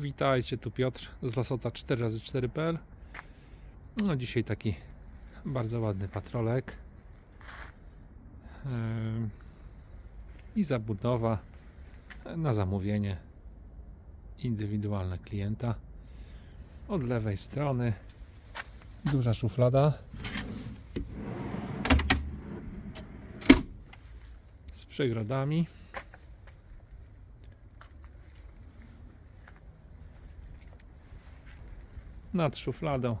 Witajcie, tu Piotr z Lasota 4x4.pl No dzisiaj taki bardzo ładny patrolek. Ym, i zabudowa na zamówienie indywidualne klienta. Od lewej strony duża szuflada. Z przegrodami nad szufladą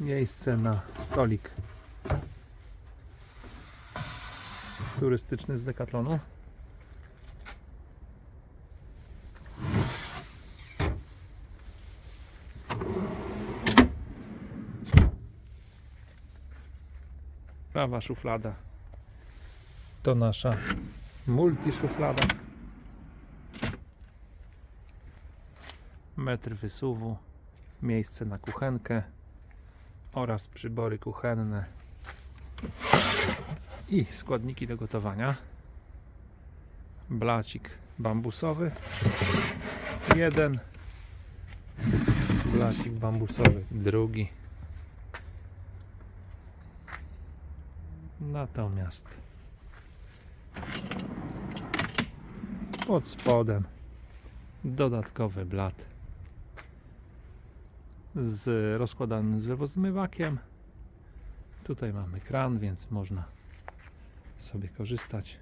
miejsce na stolik turystyczny z. Prawa szuflada to nasza multi szuflada. Metr wysuwu, miejsce na kuchenkę oraz przybory kuchenne i składniki do gotowania. Blacik bambusowy. Jeden. Blacik bambusowy. Drugi. Natomiast pod spodem dodatkowy blat z rozkładanym zlewozmywakiem. Tutaj mamy kran, więc można sobie korzystać.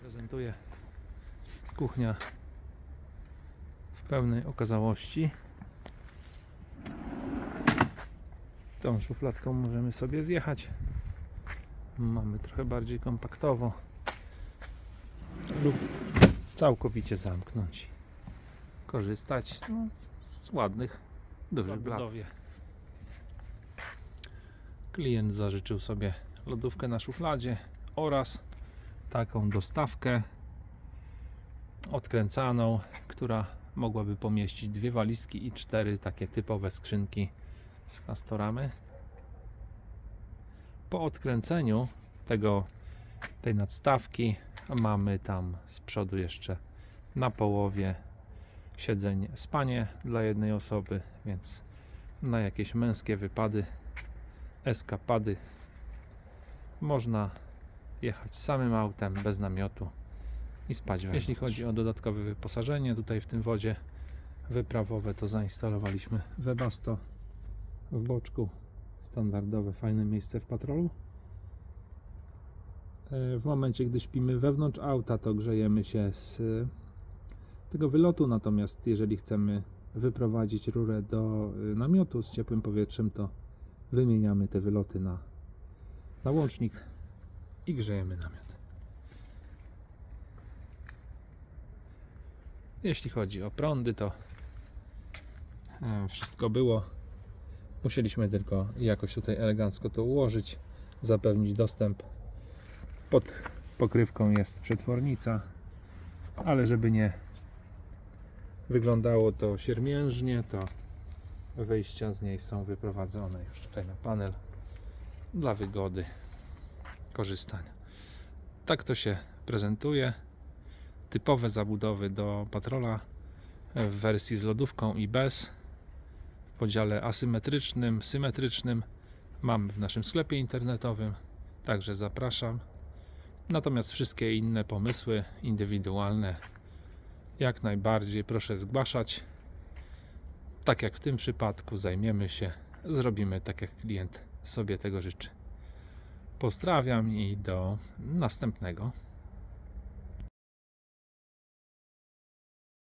Prezentuję kuchnia w pełnej okazałości. Tą szufladką możemy sobie zjechać. Mamy trochę bardziej kompaktowo lub całkowicie zamknąć. Korzystać no, z ładnych, dużych blatów. Klient zażyczył sobie lodówkę na szufladzie oraz taką dostawkę odkręcaną, która mogłaby pomieścić dwie walizki i cztery takie typowe skrzynki z kastoramy. Po odkręceniu tego, tej nadstawki mamy tam z przodu jeszcze na połowie siedzeń spanie dla jednej osoby, więc na jakieś męskie wypady eskapady. Można jechać samym autem, bez namiotu i spać wewnątrz. Jeśli chodzi o dodatkowe wyposażenie, tutaj w tym wodzie wyprawowe to zainstalowaliśmy Webasto w boczku. Standardowe, fajne miejsce w patrolu. E, W momencie, gdy śpimy wewnątrz auta, to grzejemy się z tego wylotu, natomiast jeżeli chcemy wyprowadzić rurę do e, namiotu z ciepłym powietrzem, to wymieniamy te wyloty na, na łącznik i grzejemy namiot. Jeśli chodzi o prądy, to e, wszystko było. Musieliśmy tylko jakoś tutaj elegancko to ułożyć, zapewnić dostęp. Pod pokrywką jest przetwornica, ale żeby nie wyglądało to siermiężnie, to Wyjścia z niej są wyprowadzone już tutaj na panel dla wygody korzystania. Tak to się prezentuje. Typowe zabudowy do patrola w wersji z lodówką i bez. W podziale asymetrycznym, symetrycznym mamy w naszym sklepie internetowym. Także zapraszam. Natomiast wszystkie inne pomysły indywidualne jak najbardziej proszę zgłaszać tak jak w tym przypadku, zajmiemy się, zrobimy tak jak klient sobie tego życzy. Pozdrawiam i do następnego.